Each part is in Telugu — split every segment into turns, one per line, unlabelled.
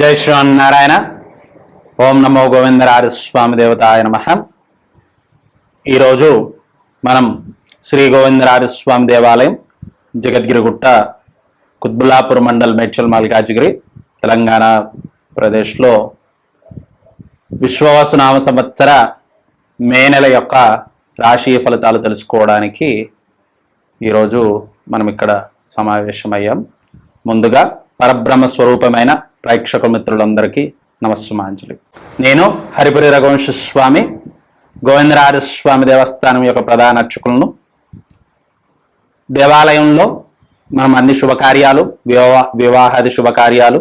జై శ్రీమన్నారాయణ ఓం నమో గోవిందరారి స్వామి దేవతాయ నమ. ఈరోజు మనం శ్రీ గోవిందరారి స్వామి దేవాలయం జగద్గిరిగుట్ట కుత్బుల్లాపూర్ మండల్ మేడ్చల్ మల్కాజిగిరి తెలంగాణ ప్రదేశ్లో విశ్వవాసునామ సంవత్సర మే నెల యొక్క రాశి ఫలితాలు తెలుసుకోవడానికి ఈరోజు మనం ఇక్కడ సమావేశమయ్యాం. ముందుగా పరబ్రహ్మ స్వరూపమైన ప్రేక్షక మిత్రులందరికీ నమస్సుమాంజలి. నేను హరిపురి రఘువంశ స్వామి గోవిందరాజ స్వామి దేవస్థానం యొక్క ప్రధాన అర్చకులను. దేవాలయంలో మనం అన్ని శుభకార్యాలు వివాహ వివాహాది శుభకార్యాలు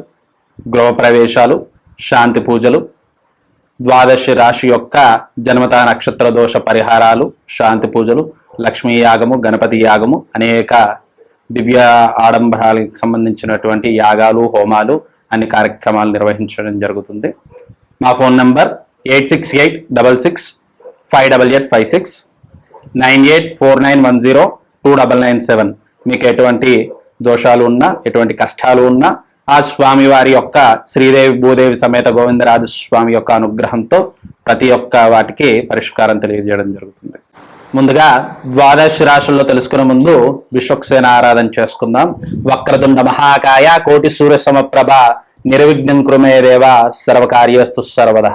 గృహప్రవేశాలు శాంతి పూజలు ద్వాదశి రాశి యొక్క జన్మత నక్షత్ర దోష పరిహారాలు శాంతి పూజలు లక్ష్మీ యాగము గణపతి యాగము అనేక దివ్య ఆడంబరాలకు సంబంధించినటువంటి యాగాలు హోమాలు అన్ని కార్యక్రమాలు నిర్వహించడం జరుగుతుంది. మా phone number eight six eight double six five double eight five six nine eight four nine one zero two double nine seven. మీకు ఎటువంటి దోషాలు ఉన్నా ఎటువంటి కష్టాలు ఉన్నా ఆ స్వామి వారి యొక్క శ్రీదేవి భూదేవి సమేత గోవిందరాజు స్వామి యొక్క అనుగ్రహంతో ప్రతి ఒక్క వాటికి పరిష్కారం తెలియజేయడం జరుగుతుంది. ముందుగా ద్వాదశ రాశుల్లో తెలుసుకునే ముందు విశ్వక్సేన ఆరాధన చేసుకుందాం. వక్రతుండ మహాకాయ కోటి సూర్య సమప్రభ నిర్విఘ్నం కృమే దేవ సర్వకార్యస్తు సర్వద.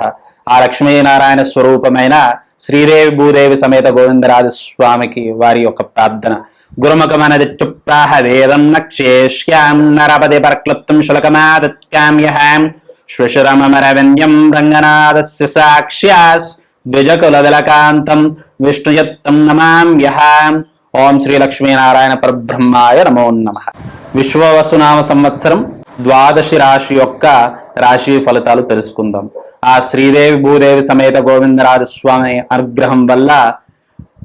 ఆ లక్ష్మీనారాయణ స్వరూపమైన శ్రీదేవి భూదేవి సమేత గోవిందరాజ స్వామికి వారి యొక్క ప్రార్థన. గురుముఖమన దిట్టుప్రాహ వేదం నక్షేష్యాం నరపతి పరక్లుప్తం శులకమాదత్కామ్యహాం శ్వశురమరవన్యం రంగనాథస్య సాక్ష్యాస్ ద్విజకులదలకాంతం విష్ణుయత్తం నమామ్యహ ఓం శ్రీ లక్ష్మీనారాయణ పరబ్రహ్మాయ నమో నమ విశ్వవసునామ సంవత్సరం ద్వాదశి రాశి యొక్క రాశి ఫలితాలు తెలుసుకుందాం. ఆ శ్రీదేవి భూదేవి సమేత గోవిందరాజ స్వామి అనుగ్రహం వల్ల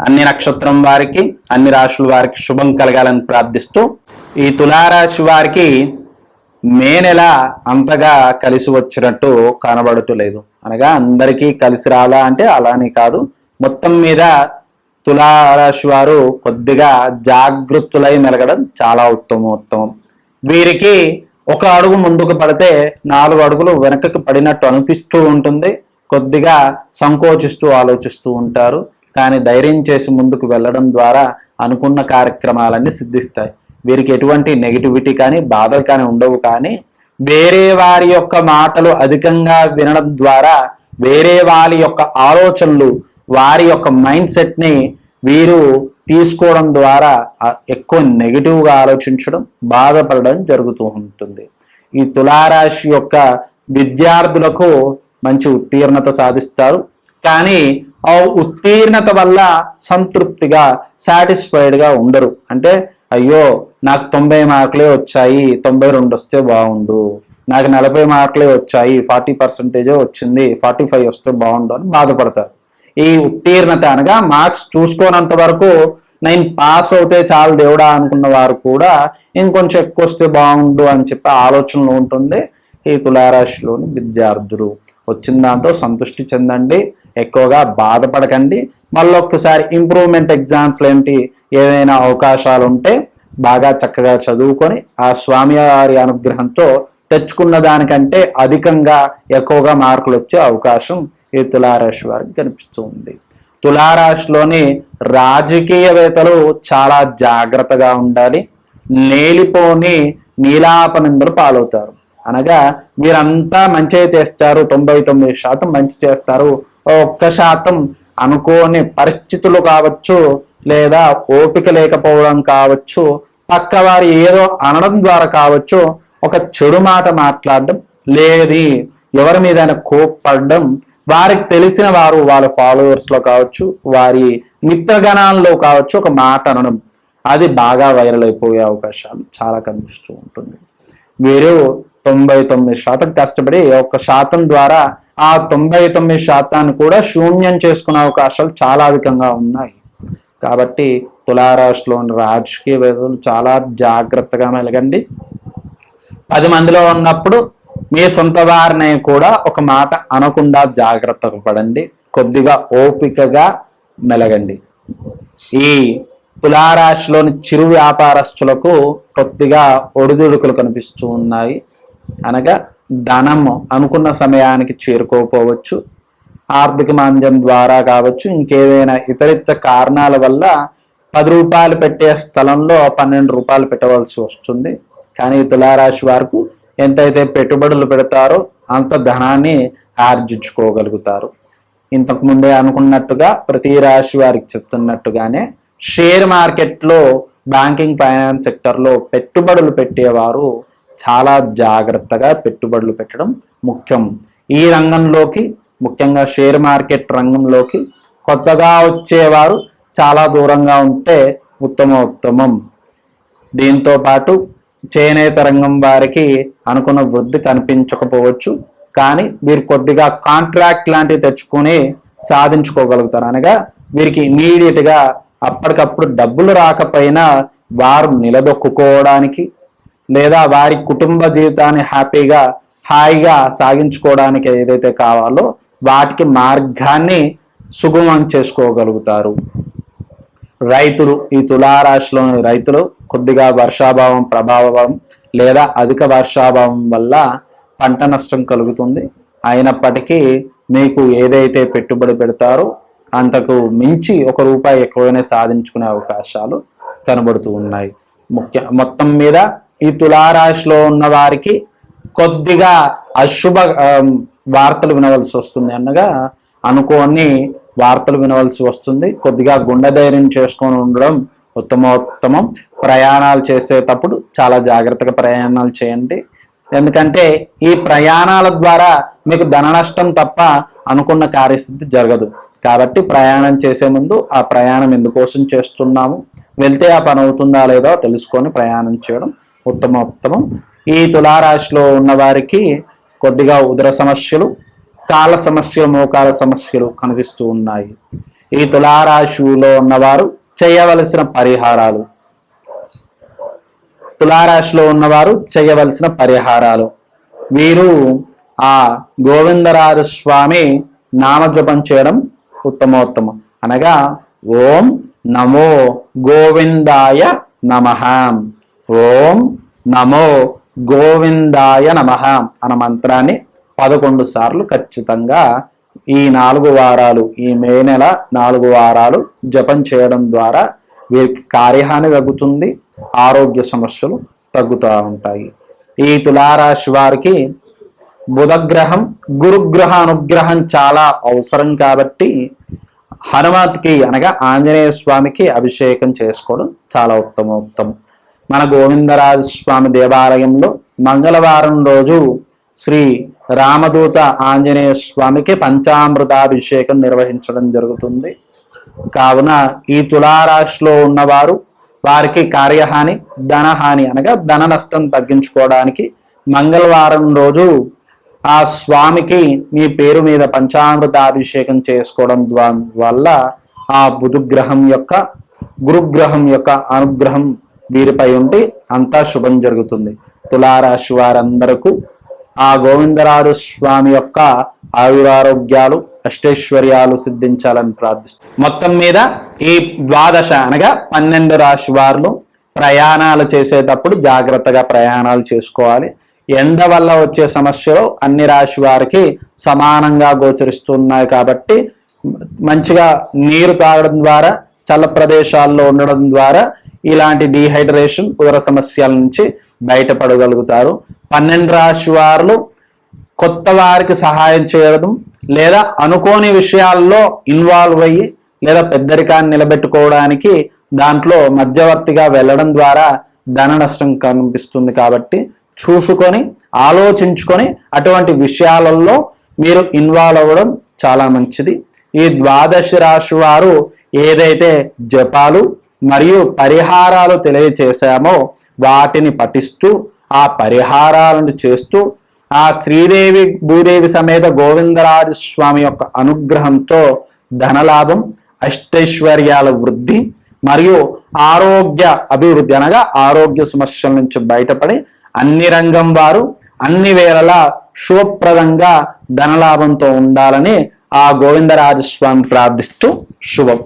అన్ని నక్షత్రం వారికి అన్ని రాశుల వారికి శుభం కలగాలని ప్రార్థిస్తూ ఈ తులారాశి వారికి మే నెల అంతగా కలిసి వచ్చినట్టు కనబడుతూ లేదు. అనగా అందరికీ కలిసి రాలా అంటే అలానే కాదు. మొత్తం మీద తులారాశి వారు కొద్దిగా జాగృతులై మెలగడం చాలా ఉత్తమోత్తమం. వీరికి ఒక అడుగు ముందుకు పడితే నాలుగు అడుగులు వెనకకు పడినట్టు అనిపిస్తూ ఉంటుంది. కొద్దిగా సంకోచిస్తూ ఆలోచిస్తూ ఉంటారు. కానీ ధైర్యం చేసి ముందుకు వెళ్ళడం ద్వారా అనుకున్న కార్యక్రమాలన్నీ సిద్ధిస్తాయి. వీరికి ఎటువంటి నెగిటివిటీ కానీ బాధలు కానీ ఉండవు. కానీ వేరే వారి యొక్క మాటలు అధికంగా వినడం ద్వారా వేరే వారి యొక్క ఆలోచనలు వారి యొక్క మైండ్ సెట్ని వీరు తీసుకోవడం ద్వారా ఎక్కువ నెగిటివ్గా ఆలోచించడం బాధపడడం జరుగుతూ ఉంటుంది. ఈ తులారాశి యొక్క విద్యార్థులకు మంచి ఉత్తీర్ణత సాధిస్తారు. కానీ ఆ ఉత్తీర్ణత వల్ల సంతృప్తిగా సాటిస్ఫైడ్గా ఉండరు. అంటే అయ్యో నాకు తొంభై మార్కులే వచ్చాయి తొంభై రెండు వస్తే బాగుండు. నాకు నలభై మార్కులే వచ్చాయి ఫార్టీ పర్సెంటేజే వచ్చింది ఫార్టీ ఫైవ్ వస్తే బాగుండు అని బాధపడతారు. ఈ ఉత్తీర్ణత అనగా మార్క్స్ చూసుకోనంత వరకు నేను పాస్ అవుతే చాలు దేవుడా అనుకున్న వారు కూడా ఇంకొంచెం ఎక్కువ వస్తే బాగుండు అని చెప్పి ఆలోచనలు ఉంటుంది. ఈ తులారాశిలోని విద్యార్థులు వచ్చిన దాంతో సంతృష్టి చెందండి. ఎక్కువగా బాధపడకండి. మళ్ళీ ఒక్కసారి ఇంప్రూవ్మెంట్ ఎగ్జామ్స్లు ఏంటి? ఏదైనా అవకాశాలు ఉంటే బాగా చక్కగా చదువుకొని ఆ స్వామివారి అనుగ్రహంతో తెచ్చుకున్న దానికంటే అధికంగా ఎక్కువగా మార్కులు వచ్చే అవకాశం ఈ తులారాశి వారికి కనిపిస్తుంది తులారాశిలోని రాజకీయవేత్తలు చాలా జాగ్రత్తగా ఉండాలి. నేలిపోని నీలాపనిందలు పాలవుతారు. అనగా మీరంతా మంచి చేస్తారు తొంభై తొమ్మిది శాతం మంచి చేస్తారు ఒక్క శాతం అనుకోని పరిస్థితులు కావచ్చు లేదా ఓపిక లేకపోవడం కావచ్చు పక్కవారి ఏదో అనడం ద్వారా కావచ్చు ఒక చెడు మాట మాట్లాడడం లేది. ఎవరి మీద కోప్పడడం వారికి తెలిసిన వారు వాళ్ళ ఫాలోవర్స్లో కావచ్చు వారి మిత్రగణాల్లో కావచ్చు ఒక మాట అనడం అది బాగా వైరల్ అయిపోయే అవకాశాలు చాలా కనిపిస్తూ ఉంటుంది. మీరు తొంభై తొమ్మిది శాతం కష్టపడి ఒక శాతం ద్వారా ఆ తొంభై తొమ్మిది శాతాన్ని కూడా శూన్యం చేసుకునే అవకాశాలు చాలా అధికంగా ఉన్నాయి. కాబట్టి తులారాశిలోని రాజకీయ వేదలు చాలా జాగ్రత్తగా మెలగండి. పది మందిలో ఉన్నప్పుడు మీ సొంత వారిని కూడా ఒక మాట అనకుండా జాగ్రత్తగా పడండి. కొద్దిగా ఓపికగా మెలగండి. ఈ తులారాశిలోని చిరు వ్యాపారస్తులకు కొద్దిగా ఒడిదుడుకులు కనిపిస్తూ ఉన్నాయి. అనగా ధనం అనుకున్న సమయానికి చేరుకోకపోవచ్చు. ఆర్థిక మాంద్యం ద్వారా కావచ్చు ఇంకేదైనా ఇతరిత కారణాల వల్ల పది రూపాయలు పెట్టే స్థలంలో పన్నెండు రూపాయలు పెట్టవలసి వస్తుంది. కానీ తులారాశి వారికి ఎంతైతే పెట్టుబడులు పెడతారో అంత ధనాన్ని ఆర్జించుకోగలుగుతారు. ఇంతకు ముందే అనుకున్నట్టుగా ప్రతి రాశి వారికి చెప్తున్నట్టుగానే షేర్ మార్కెట్లో బ్యాంకింగ్ ఫైనాన్స్ సెక్టర్లో పెట్టుబడులు పెట్టేవారు చాలా జాగ్రత్తగా పెట్టుబడులు పెట్టడం ముఖ్యం. ఈ రంగంలోకి ముఖ్యంగా షేర్ మార్కెట్ రంగంలోకి కొత్తగా వచ్చేవారు చాలా దూరంగా ఉంటే ఉత్తమ ఉత్తమం దీంతో పాటు చేనేత రంగం వారికి అనుకున్న వృద్ధి కనిపించకపోవచ్చు కానీ వీరు కొద్దిగా కాంట్రాక్ట్ లాంటివి తెచ్చుకొని సాధించుకోగలుగుతారు. అనగా వీరికి ఇమీడియట్గా అప్పటికప్పుడు డబ్బులు రాకపోయినా వారు నిలదొక్కుకోవడానికి లేదా వారి కుటుంబ జీవితాన్ని హ్యాపీగా హాయిగా సాగించుకోవడానికి ఏదైతే కావాలో వాటికి మార్గాన్ని సుగమం చేసుకోగలుగుతారు. రైతులు ఈ తులారాశిలోని రైతులు కొద్దిగా వర్షాభావం ప్రభావం లేదా అధిక వర్షాభావం వల్ల పంట నష్టం కలుగుతుంది. అయినప్పటికీ మీకు ఏదైతే పెట్టుబడి పెడతారో అంతకు మించి ఒక రూపాయి ఎక్కువనే సాధించుకునే అవకాశాలు కనబడుతూ ఉన్నాయి. ముఖ్య మొత్తం మీద ఈ తులారాశిలో ఉన్న వారికి కొద్దిగా అశుభ వార్తలు వినవలసి వస్తుంది అనగా అనుకోని వార్తలు వినవలసి వస్తుంది. కొద్దిగా గుండె ధైర్యం చేసుకొని ఉండడం ఉత్తమోత్తమం. ప్రయాణాలు చేసేటప్పుడు చాలా జాగ్రత్తగా ప్రయాణాలు చేయండి. ఎందుకంటే ఈ ప్రయాణాల ద్వారా మీకు ధన నష్టం తప్ప అనుకున్న కార్యస్థితి జరగదు. కాబట్టి ప్రయాణం చేసే ముందు ఆ ప్రయాణం ఎందుకోసం చేస్తున్నాము? వెళ్తే ఆ పని అవుతుందా లేదో తెలుసుకొని ప్రయాణం చేయడం ఉత్తమోత్తమం. ఈ తులారాశిలో ఉన్నవారికి కొద్దిగా ఉదర సమస్యలు కాల సమస్యలు మోకాల సమస్యలు కనిపిస్తూ ఉన్నాయి. ఈ తులారాశిలో ఉన్నవారు చేయవలసిన పరిహారాలు. తులారాశిలో ఉన్నవారు చేయవలసిన పరిహారాలు. వీరు ఆ గోవిందరాజ స్వామి నామజపం చేయడం ఉత్తమోత్తమం. అనగా ఓం నమో గోవిందాయ నమ. ఓం నమో గోవిందాయ నమ అన్న మంత్రాన్ని పదకొండు సార్లు ఖచ్చితంగా ఈ నాలుగు వారాలు ఈ మే నెల నాలుగు వారాలు జపం చేయడం ద్వారా వీరికి కార్యహాని తగ్గుతుంది ఆరోగ్య సమస్యలు తగ్గుతూ ఉంటాయి. ఈ తులారాశి వారికి బుధగ్రహం గురుగ్రహ అనుగ్రహం చాలా అవసరం కాబట్టి హనుమత్కి అనగా ఆంజనేయ స్వామికి అభిషేకం చేసుకోవడం చాలా ఉత్తమోత్తమం. మన గోవిందరాజ స్వామి దేవాలయంలో మంగళవారం రోజు శ్రీ రామదూత ఆంజనేయ స్వామికి పంచామృతాభిషేకం నిర్వహించడం జరుగుతుంది. కావున ఈ తులారాశిలో ఉన్నవారు వారికి కార్యహాని ధనహాని అనగా ధన నష్టం తగ్గించుకోవడానికి మంగళవారం రోజు ఆ స్వామికి మీ పేరు మీద పంచామృతాభిషేకం చేసుకోవడం వల్ల ఆ బుధుగ్రహం యొక్క గురుగ్రహం యొక్క అనుగ్రహం వీరిపై ఉండి అంతా శుభం జరుగుతుంది. తులారాశి వారందరకు ఆ గోవిందరాజు స్వామి యొక్క ఆయురారోగ్యాలు అష్టైశ్వర్యాలు సిద్ధించాలని ప్రార్థిస్తాం. మొత్తం మీద ఈ ద్వాదశ అనగా పన్నెండు రాశి వారు ప్రయాణాలు చేసేటప్పుడు జాగ్రత్తగా ప్రయాణాలు చేసుకోవాలి. ఎండ వల్ల వచ్చే సమస్యలు అన్ని రాశి వారికి సమానంగా గోచరిస్తున్నాయి కాబట్టి మంచిగా నీరు తాగడం ద్వారా చల్ల ప్రదేశాల్లో ఉండడం ద్వారా ఇలాంటి డీహైడ్రేషన్ ఉదర సమస్యల నుంచి బయటపడగలుగుతారు. పన్నెండు రాశి వారు కొత్త వారికి సహాయం చేయడం లేదా అనుకోని విషయాల్లో ఇన్వాల్వ్ అయ్యి లేదా పెద్దరికాన్ని నిలబెట్టుకోవడానికి దాంట్లో మధ్యవర్తిగా వెళ్ళడం ద్వారా ధన నష్టం కనిపిస్తుంది కాబట్టి చూసుకొని ఆలోచించుకొని అటువంటి విషయాలలో మీరు ఇన్వాల్వ్ అవ్వడం చాలా మంచిది. ఈ ద్వాదశ రాశి వారు ఏదైతే జపాలు మరియు పరిహారాలు తెలియచేశామో వాటిని పఠిస్తూ ఆ పరిహారాలను చేస్తూ ఆ శ్రీదేవి భూదేవి సమేత గోవిందరాజు స్వామి యొక్క అనుగ్రహంతో ధనలాభం అష్టైశ్వర్యాల వృద్ధి మరియు ఆరోగ్య అభివృద్ధి అనగా ఆరోగ్య సమస్యల నుంచి బయటపడి అన్ని రంగం వారు అన్ని వేళలా శుభప్రదంగా ధనలాభంతో ఉండాలని ఆ గోవిందరాజస్వామి ప్రార్థిస్తూ శుభం.